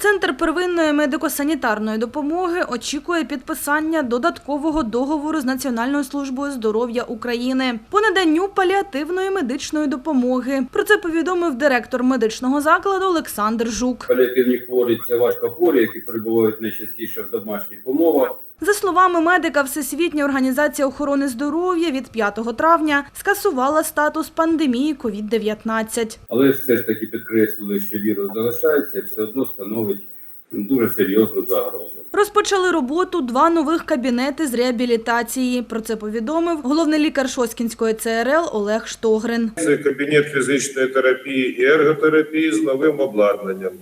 Центр первинної медико-санітарної допомоги очікує підписання додаткового договору з Національною службою здоров'я України по наданню паліативної медичної допомоги. Про це повідомив директор медичного закладу Олександр Жук. Паліативні хворі це важко хворі, які перебувають найчастіше в домашніх умовах. За словами медика, Всесвітня організація охорони здоров'я від 5 травня скасувала статус пандемії COVID-19. Але все ж таки підкреслили, що вірус залишається і все одно становить дуже серйозну загрозу. Розпочали роботу два нових кабінети з реабілітації. Про це повідомив головний лікар Шоскінської ЦРЛ Олег Штогрин. Це кабінет фізичної терапії і ерготерапії з новим обладнанням.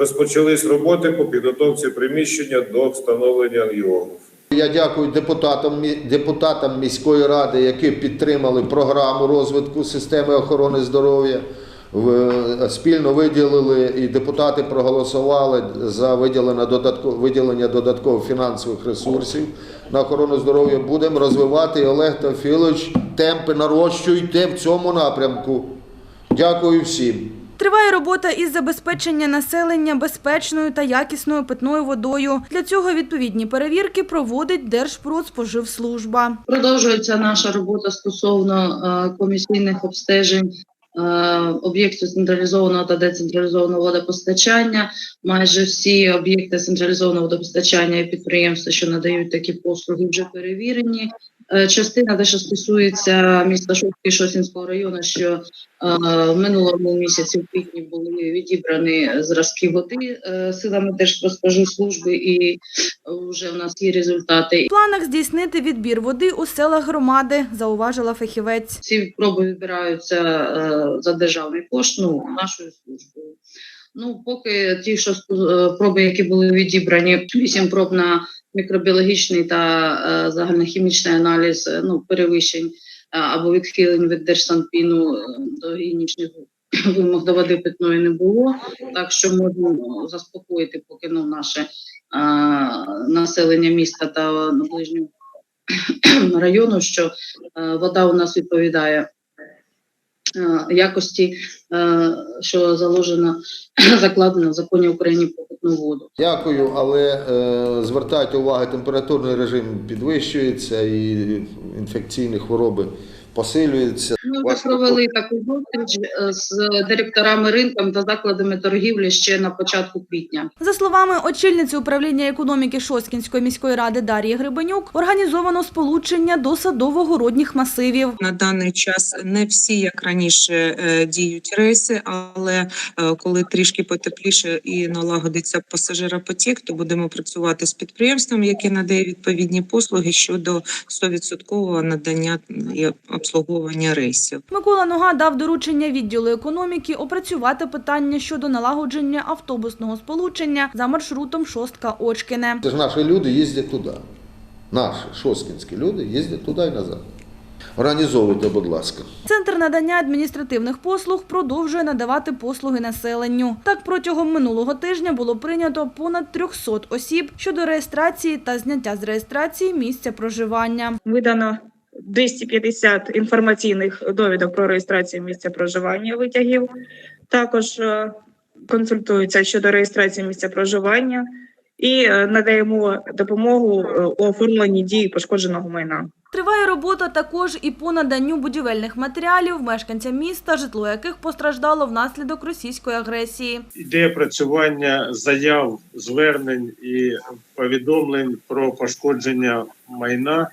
Розпочались роботи по підготовці приміщення до встановлення його. Я дякую депутатам, депутатам міської ради, які підтримали програму розвитку системи охорони здоров'я. Спільно виділили і депутати проголосували за виділення додатково, виділення додаткових фінансових ресурсів на охорону здоров'я. Будемо розвивати Олег Теофілович. Темпи нарощуйте в цьому напрямку. Дякую всім. Триває робота із забезпечення населення безпечною та якісною питною водою. Для цього відповідні перевірки проводить Держпродспоживслужба. Продовжується наша робота стосовно е, комісійних обстежень е, об'єктів централізованого та децентралізованого водопостачання. Майже всі об'єкти централізованого водопостачання і підприємства, що надають такі послуги, вже перевірені. Е, Частина, те, що стосується міста Шостки Шосінського району, що е, в минулому місяці в квітні були відібрані зразки води е, силами Держпродспоживслужби, і вже в нас є результати. В планах здійснити відбір води у селах громади, зауважила фахівець. Ці проби відбираються е, за державний кошт, ну, нашою службою. Ну, поки ті, що е, проби, які були відібрані, вісім проб на мікробіологічний та е, загальнохімічний аналіз е, ну, перевищень е, або відхилень від Держсанпіну до гігієнічних вимог до води питної не було. Так що можемо заспокоїти поки ну, наше е, населення міста та ближнього району, що е, вода у нас відповідає якості, е, що заложено, закладено в законі України про питну воду. Дякую, але е, звертайте увагу, температурний режим підвищується і інфекційні хвороби посилюються. Ми вже провели таку зустріч е, з директорами ринком та закладами торгівлі ще на початку квітня. За словами очільниці управління економіки Шоскінської міської ради Дар'ї Грибенюк, організовано сполучення до садово-городніх масивів. На даний час не всі, як раніше, е, діють рейси, але е, коли трішки потепліше і налагодиться пасажиропотік, то будемо працювати з підприємством, яке надає відповідні послуги щодо 100% надання і обслуговування рейсів. Микола Нога дав доручення відділу економіки опрацювати питання щодо налагодження автобусного сполучення за маршрутом Шостка-Очкіне. Це ж наші люди їздять туди. Наші шоскінські люди їздять туди і назад. Організовуйте, будь ласка. Центр надання адміністративних послуг продовжує надавати послуги населенню. Так, протягом минулого тижня було прийнято понад 300 осіб щодо реєстрації та зняття з реєстрації місця проживання. видано 250 інформаційних довідок про реєстрацію місця проживання витягів. Також е, консультуються щодо реєстрації місця проживання і е, надаємо допомогу е, у оформленні дії пошкодженого майна. Триває робота також і по наданню будівельних матеріалів мешканцям міста, житло яких постраждало внаслідок російської агресії. Іде опрацювання заяв, звернень і повідомлень про пошкодження майна.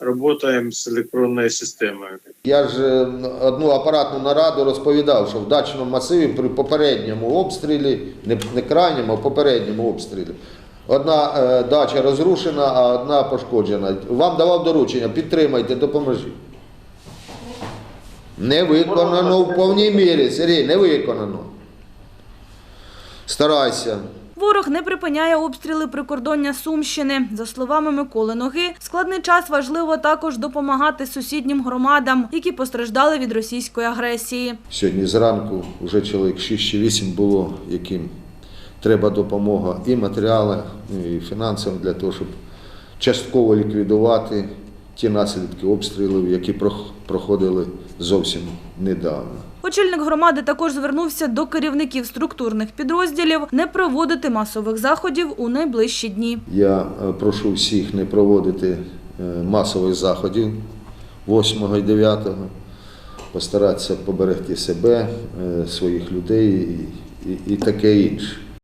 Работаємо з електронною системою. Я ж е, одну апаратну нараду розповідав, що в дачному масиві при попередньому обстрілі, не, не крайньому, а попередньому обстрілі, одна е, дача розрушена, а одна пошкоджена. Вам давав доручення, підтримайте, допоможіть. Не виконано в повній мірі, Сергій, не виконано. Старайся. Ворог не припиняє обстріли прикордоння Сумщини. За словами Миколи Ноги, складний час важливо також допомагати сусіднім громадам, які постраждали від російської агресії. Сьогодні зранку вже чоловік 6 чи 8 було, яким треба допомога і матеріали, і фінансово для того, щоб частково ліквідувати ті наслідки обстрілів, які прох- проходили зовсім недавно. Очільник громади також звернувся до керівників структурних підрозділів не проводити масових заходів у найближчі дні. Я е, прошу всіх не проводити е, масових заходів 8 і 9, постаратися поберегти себе, е, своїх людей і, і, і таке інше.